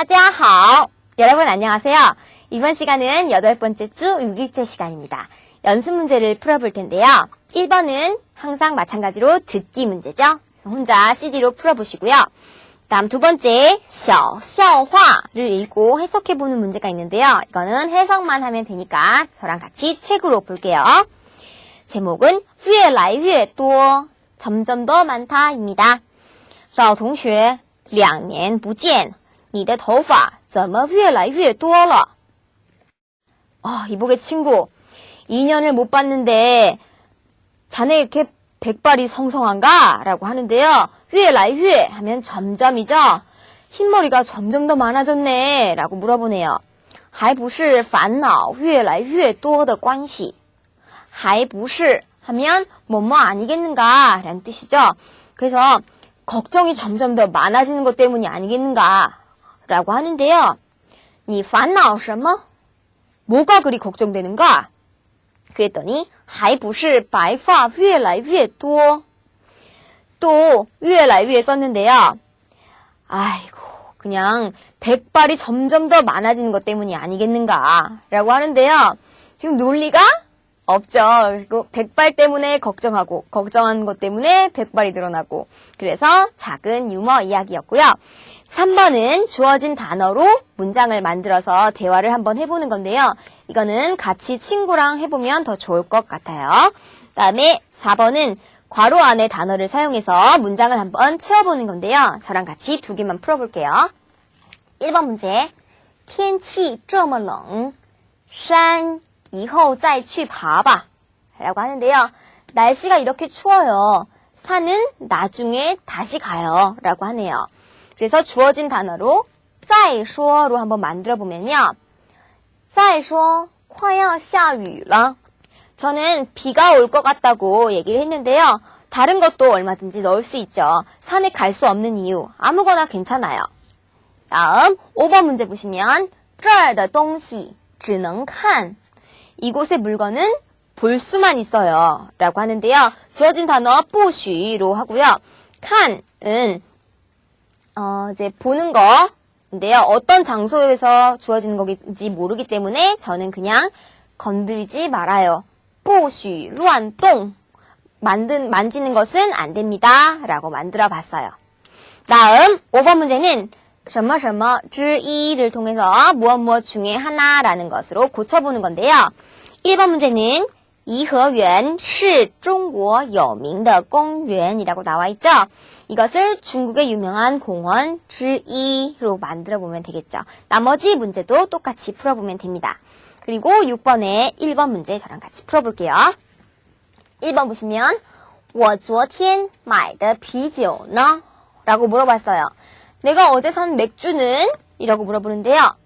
大家好. 여러분 안녕하세요. 이번 시간은 여덟 번째 주 6일째 시간입니다. 연습 문제를 풀어볼 텐데요. 1번은 항상 마찬가지로 듣기 문제죠. 그래서 혼자 CD로 풀어보시고요. 다음 두 번째, 小笑话를 읽고 해석해보는 문제가 있는데요. 이거는 해석만 하면 되니까 저랑 같이 책으로 볼게요. 제목은 越来越多, 점점 더 많다입니다. 老同学,两年不见, 你的头发怎么越来越多了? 아, 이복의 친구, 2년을 못 봤는데 자네 이렇게 백발이 성성한가? 라고 하는데요. 越来越 하면 점점이죠. 흰머리가 점점 더 많아졌네. 라고 물어보네요. 还不是烦恼越来越多的关系.还不是 하면 뭐뭐 아니겠는가? 라는 뜻이죠. 그래서 걱정이 점점 더 많아지는 것 때문이 아니겠는가? 라고 하는데요. 你烦恼什么? 뭐가 그리 걱정되는가? 그랬더니 还不是白发越来越多. 또 越来越 썼는데요. 아이고 그냥 백발이 점점 더 많아지는 것 때문이 아니겠는가 라고 하는데요. 지금 논리가 없죠. 그리고 백발 때문에 걱정하고 걱정한 것 때문에 백발이 늘어나고 그래서 작은 유머 이야기였고요. 3번은 주어진 단어로 문장을 만들어서 대화를 한번 해보는 건데요. 이거는 같이 친구랑 해보면 더 좋을 것 같아요. 다음에 4번은 괄호 안에 단어를 사용해서 문장을 한번 채워보는 건데요. 저랑 같이 두 개만 풀어볼게요. 1번 문제. 天气这么冷,山以后再去爬吧. 라고 하는데요. 날씨가 이렇게 추워요. 산은 나중에 다시 가요. 라고 하네요. 그래서 주어진 단어로 再说로 한번 만들어 보면요. 再说快要下雨了. 저는 비가 올 것 같다고 얘기를 했는데요. 다른 것도 얼마든지 넣을 수 있죠. 산에 갈 수 없는 이유 아무거나 괜찮아요. 다음 5번 문제 보시면 这儿的东西只能看 이곳의 물건은 볼 수만 있어요. 라고 하는데요. 주어진 단어 不许로 하고요. 칸은 어, 이제 보는 거인데요. 어떤 장소에서 주어지는 거인지 모르기 때문에 저는 그냥 건드리지 말아요. 不许乱动 만든 만지는 것은 안 됩니다. 라고 만들어 봤어요. 다음 5번 문제는 什么什么之一를 통해서 무엇 무엇 중에 하나라는 것으로 고쳐보는 건데요. 1번 문제는 颐和园是中国有名的公园이라고 나와 있죠. 이것을 중국의 유명한 공원 之一로 만들어 보면 되겠죠. 나머지 문제도 똑같이 풀어보면 됩니다. 그리고 6번에 1번 문제 저랑 같이 풀어볼게요. 1번 보시면 我昨天买的啤酒呢? 라고 물어봤어요. 내가 어제 산 맥주는? 이라고 물어보는데요.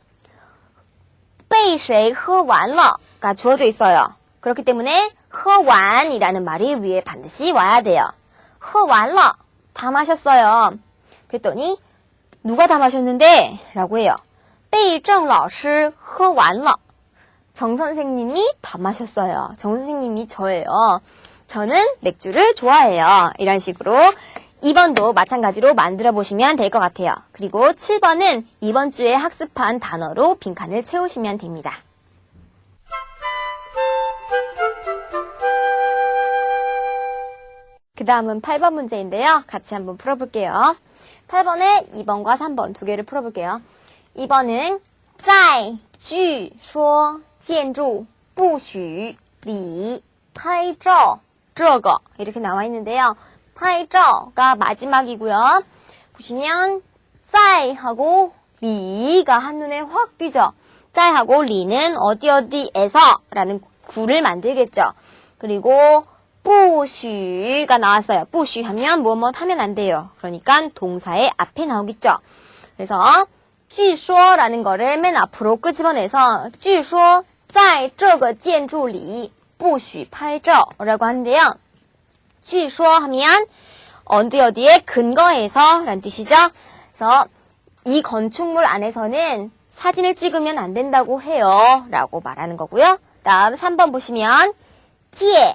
被谁喝完了? 가 주어져 있어요. 그렇기 때문에 喝完 이라는 말이 위에 반드시 와야 돼요. 喝完了. 다 마셨어요. 그랬더니 누가 다 마셨는데? 라고 해요. 被郑老师喝完了. 정 선생님이 다 마셨어요. 정 선생님이 저예요. 저는 맥주를 좋아해요. 이런 식으로 2번도 마찬가지로 만들어 보시면 될 것 같아요. 그리고 7번은 이번 주에 학습한 단어로 빈칸을 채우시면 됩니다. 그 다음은 8번 문제인데요. 같이 한번 풀어볼게요. 8번에 2번과 3번 두 개를 풀어볼게요. 2번은 在据说建筑不许里拍照这个 이렇게 나와 있는데요. 拍照가 마지막이고요. 보시면 在하고 리가 한눈에 확 띄죠. 在하고 리는 어디 어디에서 라는 구를 만들겠죠. 그리고 不许가 나왔어요. 不许 하면 무엇 무엇 하면 안 돼요. 그러니까 동사의 앞에 나오겠죠. 그래서 据说라는 거를 맨 앞으로 끄집어내서 据说在这个建筑里不许拍照라고 하는데요. 据说 하면 어디 어디에 근거해서 라는 뜻이죠. 그래서 이 건축물 안에서는 사진을 찍으면 안 된다고 해요. 라고 말하는 거고요. 다음 3번 보시면 借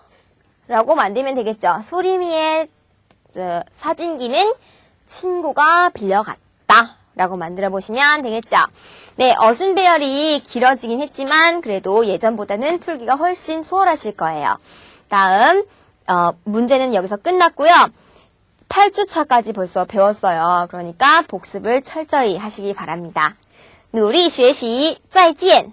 라고 만들면 되겠죠. 소리미의 저, 사진기는 친구가 빌려갔다. 라고 만들어 보시면 되겠죠. 네, 어순배열이 길어지긴 했지만 그래도 예전보다는 풀기가 훨씬 수월하실 거예요. 다음 어, 문제는 여기서 끝났고요. 8주차까지 벌써 배웠어요. 그러니까 복습을 철저히 하시기 바랍니다. 努力学习,再见!